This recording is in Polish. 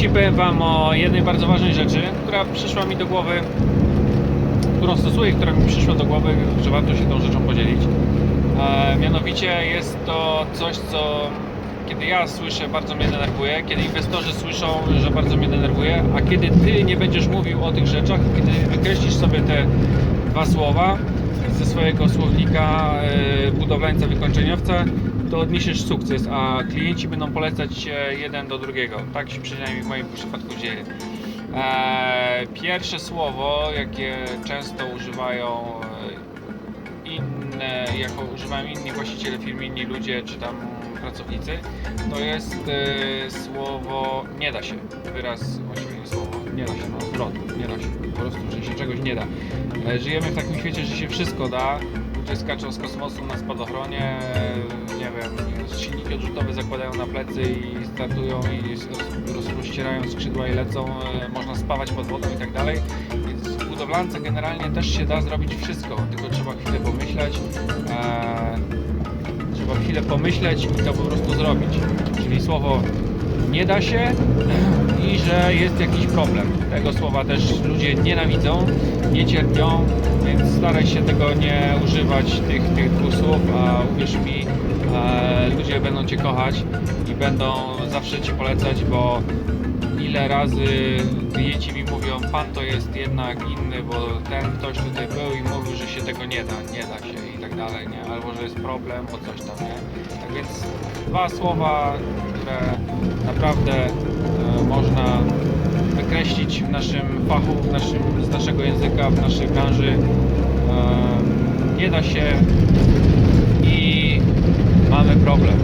Dzisiaj powiem Wam o jednej bardzo ważnej rzeczy, która przyszła mi do głowy, którą stosuję, która mi przyszła do głowy, że warto się tą rzeczą podzielić. E, mianowicie jest to coś, co kiedy ja słyszę, bardzo mnie denerwuje, kiedy inwestorzy słyszą, że bardzo mnie denerwuje, a kiedy Ty nie będziesz mówił o tych rzeczach, kiedy wykreślisz sobie te dwa słowa ze swojego słownika e, budowlańca, wykończeniowca, to odniesiesz sukces, a klienci będą polecać jeden do drugiego. Tak się przynajmniej w moim przypadku dzieje. E, pierwsze słowo, jakie często używają e, inne, jako używają inni właściciele firmy, inni ludzie, czy tam pracownicy, to jest słowo nie da się. Wyraz, właściwie nie da się, no zwrot, nie da się. Po prostu, że się czegoś nie da. E, żyjemy w takim świecie, że się wszystko da. Ludzie skaczą z kosmosu na spadochronie, nie wiem, silniki odrzutowe zakładają na plecy i startują i roz- roz- rozcierają skrzydła i lecą, e, można spawać pod wodą i tak dalej. Więc w budowlance generalnie też się da zrobić wszystko, tylko trzeba chwilę pomyśleć. E, trzeba chwilę pomyśleć i to po prostu zrobić. Czyli słowo nie da się że jest jakiś problem. Tego słowa też ludzie nienawidzą, nie cierpią, więc staraj się tego nie używać, tych, tych dwóch słów, a uwierz mi, e, ludzie będą Cię kochać i będą zawsze Ci polecać, bo ile razy klienci mi mówią, Pan to jest jednak inny, bo ten ktoś tutaj był i mówił, że się tego nie da, nie da się i tak dalej, nie? Albo że jest problem, bo coś tam, nie? Tak więc dwa słowa, które naprawdę można wykreślić w naszym fachu, w naszym, z naszego języka, w naszej branży. Nie da się i mamy problem.